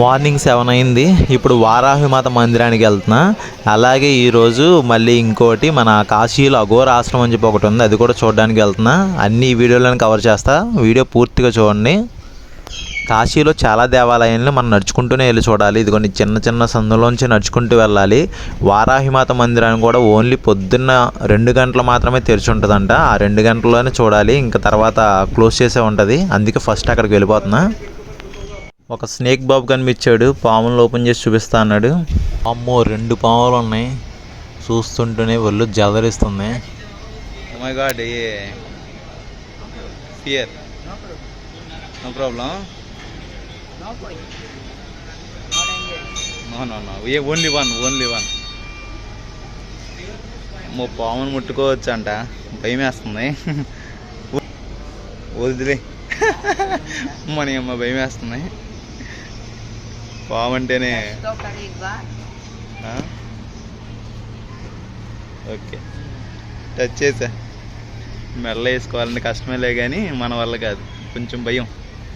Morning seven అయింది. ఇప్పుడు వారాహిమాత మందిరానికి వెళ్తున్నా. అలాగే ఈరోజు మళ్ళీ ఇంకోటి మన కాశీలో అఘోర ఆశ్రమం అని చెప్పి ఒకటి ఉంది. అది కూడా చూడడానికి వెళ్తున్నా. అన్ని వీడియోలను కవర్ చేస్తా. వీడియో పూర్తిగా చూడండి. కాశీలో చాలా దేవాలయాలను మనం నడుచుకుంటూనే వెళ్ళి చూడాలి. ఇది కొన్ని చిన్న చిన్న సందులోంచి నడుచుకుంటూ వెళ్ళాలి. వారాహిమాత మందిరాన్ని కూడా ఓన్లీ పొద్దున్న రెండు గంటలు మాత్రమే తెరిచి ఉంటుందంట. ఆ రెండు గంటల్లోనే చూడాలి. ఇంకా తర్వాత క్లోజ్ చేసే ఉంటుంది. అందుకే ఫస్ట్ అక్కడికి వెళ్ళిపోతున్నా. ఒక స్నేక్ బాబు కనిపించాడు. పాములను ఓపెన్ చేసి చూపిస్తా అన్నాడు. అమ్మో రెండు పాములు ఉన్నాయి. చూస్తుంటేనే ఒళ్ళు జలరిస్తుంది my god A. Fear no problem no no no A only one only one అమ్మో పామును ముట్టుకోవచ్చు అంట భయం వేస్తుంది వదిలే. మన అమ్మ భయం వేస్తుంది పామంటేనే ఓకే. టచ్ చేసా. మెల్ల వేసుకోవాలంటే కష్టమేలే కానీ మన వల్ల కాదు. కొంచెం భయం.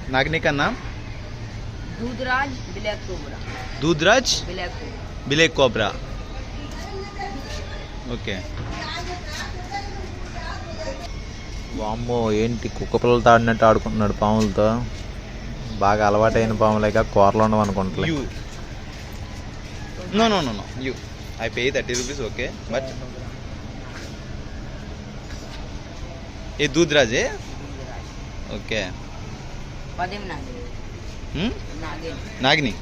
నాకు నీకన్నా? దూద్రాజ్ బిలే కోబ్రా. కోబ్రా. ఓకే. వామ్మో ఏంటి కుక్క పిల్లలతో ఆడినట్టు ఆడుకుంటున్నాడు పాములతో? బాగా అలవాటైన పాములేక కూరలు ఉండవు అనుకుంటా you no no no no you I pay thirty rupees okay but ఏ దూద్రాజే ఓకే hmm? నాగిని.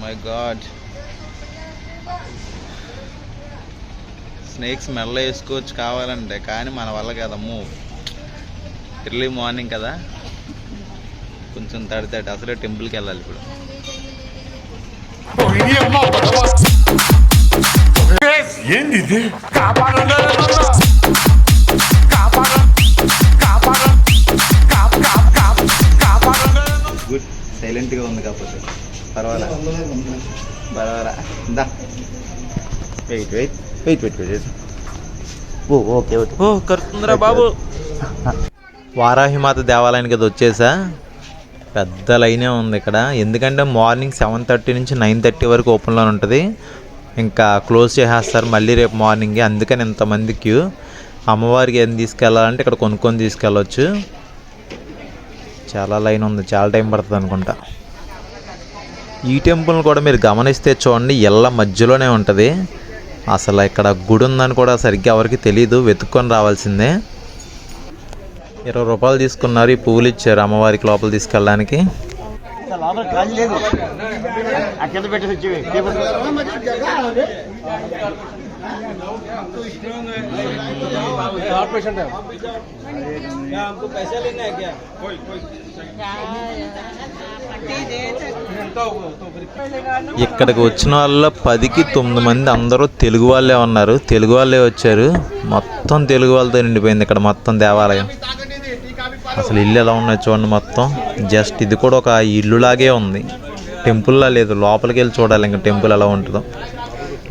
మై గాడ్ స్నేక్స్ మెల్ల వేసుకోవచ్చు కావాలంటే కానీ మన వల్ల కదా మూవ్ ఎర్లీ మార్నింగ్ కదా. కొంచెం తడితాడు అసలే టెంపుల్కి వెళ్ళాలి ఇప్పుడు. ఏంది గుడ్. సైలెంట్గా ఉంది కాకపోతే. పర్వాలా. పర్వాలా. Wait wait. Wait wait wait. ఓ ఓకే ఓకే. ఓ కరుతుందిరా బాబు. వారాహిమాత దేవాలయానికి అది వచ్చేసా? పెద్ద లైనే ఉంది ఇక్కడ. ఎందుకంటే మార్నింగ్ సెవెన్ థర్టీ నుంచి నైన్ థర్టీ వరకు ఓపెన్లో ఉంటుంది. ఇంకా క్లోజ్ చేసేస్తారు మళ్ళీ రేపు మార్నింగే. అందుకని ఇంతమంది క్యూ. అమ్మవారికి ఏం తీసుకెళ్ళాలంటే ఇక్కడ కొనుక్కొని తీసుకెళ్ళవచ్చు చాలా లైన్ ఉంది. చాలా టైం పడుతుంది అనుకుంటా. ఈ టెంపుల్ని కూడా మీరు గమనిస్తే చూడండి ఎల్ల మధ్యలోనే ఉంటుంది. అసలు ఇక్కడ గుడి ఉందని కూడా సరిగ్గా ఎవరికి తెలియదు వెతుక్కొని రావాల్సిందే. ఇరవై రూపాయలు తీసుకున్నారు. ఈ పువ్వులు ఇచ్చారు అమ్మవారికి లోపల తీసుకెళ్ళడానికి. ఇక్కడికి వచ్చిన వాళ్ళ పదికి తొమ్మిది మంది అందరూ తెలుగు వాళ్ళే ఉన్నారు. తెలుగు వాళ్ళే వచ్చారు. మొత్తం తెలుగు వాళ్ళతో నిండిపోయింది ఇక్కడ మొత్తం దేవాలయం. అసలు ఇల్లు ఎలా ఉన్నాయి చూడండి మొత్తం. జస్ట్ ఇది కూడా ఒక ఇల్లులాగే ఉంది. టెంపుల్లా లేదు. లోపలికి వెళ్ళి చూడాలి ఇంకా టెంపుల్ ఎలా ఉంటుందో.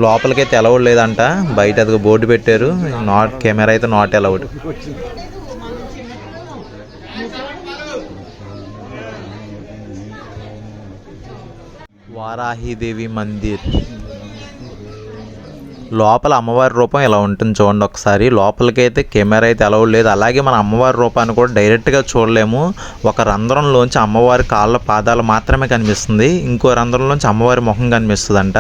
లోపలికైతే ఎలవుడు లేదంట. బయట అది బోర్డు పెట్టారు. నాట్ కెమెరా అయితే నాట్ ఎలవుడ్ వారాహిదేవి మందిర్. లోపల అమ్మవారి రూపం ఇలా ఉంటుంది చూడండి ఒకసారి. లోపలికైతే కెమెరా అయితే ఎలా లేదు. అలాగే మన అమ్మవారి రూపాన్ని కూడా డైరెక్ట్గా చూడలేము. ఒక రంధ్రంలోంచి అమ్మవారి కాళ్ళ పాదాలు మాత్రమే కనిపిస్తుంది. ఇంకో రంధ్రంలోంచి అమ్మవారి ముఖం కనిపిస్తుందంట.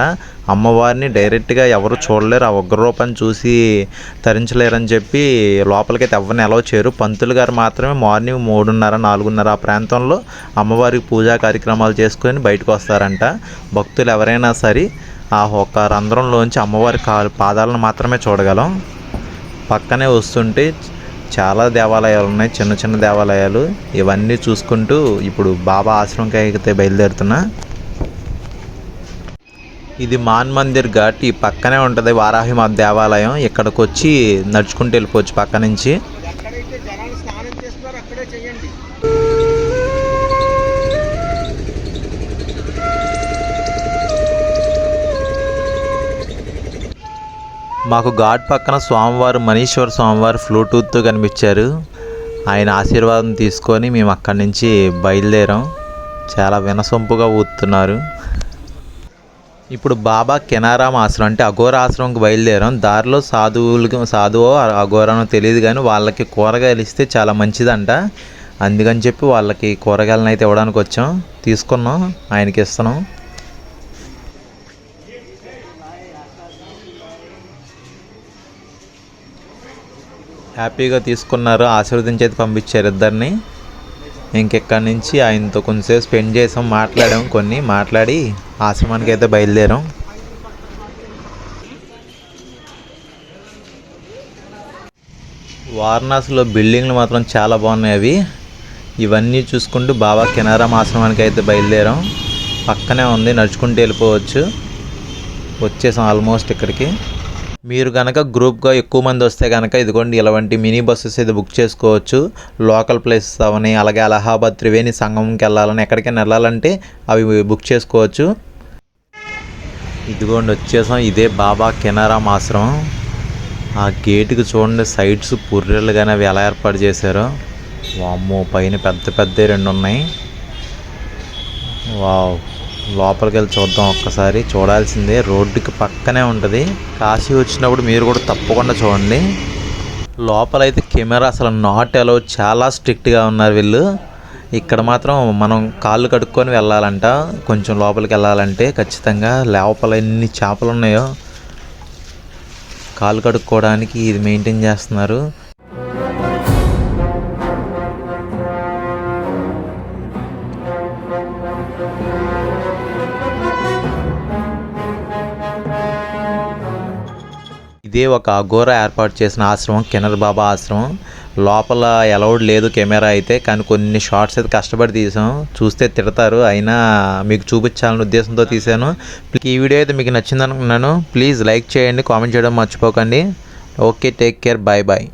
అమ్మవారిని డైరెక్ట్గా ఎవరు చూడలేరు. ఆ ఉగ్ర రూపాన్ని చూసి తరించలేరని చెప్పి లోపలికైతే ఎవరిని ఎలా చేయరు. పంతులు గారు మాత్రమే మార్నింగ్ మూడున్నర నాలుగున్నర ఆ ప్రాంతంలో అమ్మవారికి పూజా కార్యక్రమాలు చేసుకొని బయటకు వస్తారంట. భక్తులు ఎవరైనా సరే ఆ ఒక్క రంధ్రంలోంచి అమ్మవారి కాలు పాదాలను మాత్రమే చూడగలం. పక్కనే వస్తుంటే చాలా దేవాలయాలు ఉన్నాయి చిన్న చిన్న దేవాలయాలు. ఇవన్నీ చూసుకుంటూ ఇప్పుడు బాబా ఆశ్రమంకి అయితే బయలుదేరుతున్నా. ఇది మాన్ మందిర్ ఘాట్ ఈ పక్కనే ఉంటుంది వారాహి మా దేవాలయం. ఇక్కడికి వచ్చి నడుచుకుంటూ వెళ్ళిపోవచ్చు పక్క నుంచి. మాకు ఘాట్ పక్కన స్వామివారు మనీశ్వర స్వామివారు ఫ్లూటూత్తో కనిపించారు. ఆయన ఆశీర్వాదం తీసుకొని మేము అక్కడి నుంచి బయలుదేరాం. చాలా వినసొంపుగా ఊతున్నారు ఇప్పుడు బాబా కెనారాం ఆశ్రమం అంటే అఘోర ఆశ్రమంకి బయలుదేరాం. దారిలో సాధువులు సాధువో అఘోరానో తెలియదు కానీ వాళ్ళకి కూరగాయలు ఇస్తే చాలా మంచిదంట. అందుకని చెప్పి వాళ్ళకి కూరగాయలను అయితే ఇవ్వడానికి వచ్చాం. తీసుకున్నాం. ఆయనకి ఇస్తున్నాం. హ్యాపీగా తీసుకున్నారు ఆశీర్వదించేది అయితే పంపించారు ఇద్దరిని. ఇంకెక్కడి నుంచి ఆయనతో కొంచెంసేపు స్పెండ్ చేసాం మాట్లాడాం కొన్ని మాట్లాడి ఆశ్రమానికి అయితే బయలుదేరాం. వారణాసిలో బిల్డింగ్లు మాత్రం చాలా బాగున్నాయి అవి. ఇవన్నీ చూసుకుంటూ బాబా కెనారాం ఆశ్రమానికి అయితే బయలుదేరాం. పక్కనే ఉంది నడుచుకుంటూ వెళ్ళిపోవచ్చు. వచ్చేసాం ఆల్మోస్ట్ ఇక్కడికి. మీరు కనుక గ్రూప్గా ఎక్కువ మంది వస్తే కనుక ఇదిగోండి ఇలాంటి మినీ బస్సెస్ అయితే బుక్ చేసుకోవచ్చు. లోకల్ ప్లేసెస్ అవని అలాగే అలహాబాద్ త్రివేణి సంగమంకి వెళ్ళాలని ఎక్కడికైనా వెళ్ళాలంటే అవి బుక్ చేసుకోవచ్చు. ఇదిగోండి వచ్చేసాం. ఇదే బాబా కెనారాం ఆశ్రమం. ఆ గేటుకి చూడండి సైడ్స్ పుర్రెలుగానే అవి ఎలా ఏర్పాటు చేశారో. వామ్మో పైన పెద్ద పెద్ద రెండు ఉన్నాయి. వావ్. లోపలికి వెళ్ళి చూద్దాం ఒక్కసారి. చూడాల్సిందే రోడ్డుకి పక్కనే ఉంటుంది. కాశీ వచ్చినప్పుడు మీరు కూడా తప్పకుండా చూడండి. లోపలైతే కెమెరా అసలు నాట్ అలో చాలా స్ట్రిక్ట్గా ఉన్నారు వీళ్ళు. ఇక్కడ మాత్రం మనం కాళ్ళు కడుక్కొని వెళ్ళాలంట. కొంచెం లోపలికి వెళ్ళాలంటే ఖచ్చితంగా లోపల ఎన్ని చేపలు ఉన్నాయో కాళ్ళు కడుక్కోవడానికి ఇది మెయింటైన్ చేస్తున్నారు. ఇదే ఒక అఘోర ఏర్పాటు చేసిన ఆశ్రమం కినర్ బాబా ఆశ్రమం. లోపల అలౌడ్ లేదు కెమెరా అయితే కానీ కొన్ని షార్ట్స్ అయితే కష్టపడి తీసాం. చూస్తే తిడతారు అయినా మీకు చూపించాలనే ఉద్దేశంతో తీశాను ఈ వీడియో అయితే మీకు నచ్చింది అనుకున్నాను ప్లీజ్ లైక్ చేయండి కామెంట్ చేయడం మర్చిపోకండి. Okay take care bye bye